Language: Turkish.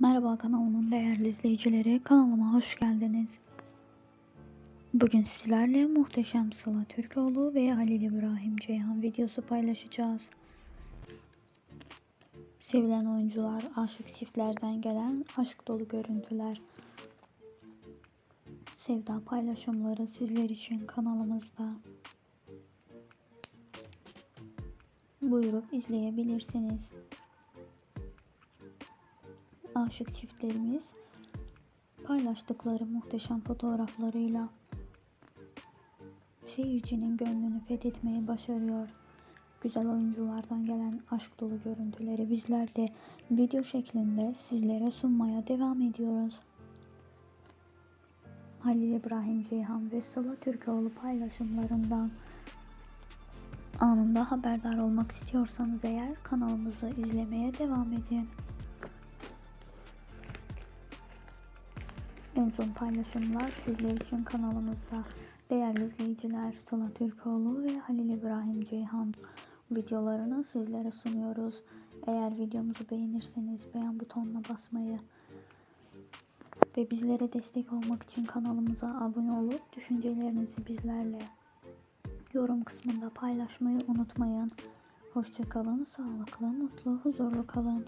Merhaba kanalımın değerli izleyicileri. Kanalıma hoş geldiniz. Bugün sizlerle muhteşem Sıla Türkoğlu ve Halil İbrahim Ceyhan videosu paylaşacağız. Sevilen oyuncular, aşık çiftlerden gelen aşk dolu görüntüler, sevda paylaşımları sizler için kanalımızda. Buyurup izleyebilirsiniz. Aşık çiftlerimiz paylaştıkları muhteşem fotoğraflarıyla seyircinin gönlünü fethetmeyi başarıyor. Güzel oyunculardan gelen aşk dolu görüntüleri bizler de video şeklinde sizlere sunmaya devam ediyoruz. Halil İbrahim Ceyhan ve Sıla Türkoğlu paylaşımlarından anında haberdar olmak istiyorsanız eğer kanalımızı izlemeye devam edin. En son paylaşımlar sizler için kanalımızda. Değerli izleyiciler Sıla Türkoğlu ve Halil İbrahim Ceyhan videolarını sizlere sunuyoruz. Eğer videomuzu beğenirseniz beğen butonuna basmayı ve bizlere destek olmak için kanalımıza abone olup düşüncelerinizi bizlerle yorum kısmında paylaşmayı unutmayın. Hoşçakalın, sağlıklı, mutlu, huzurlu kalın.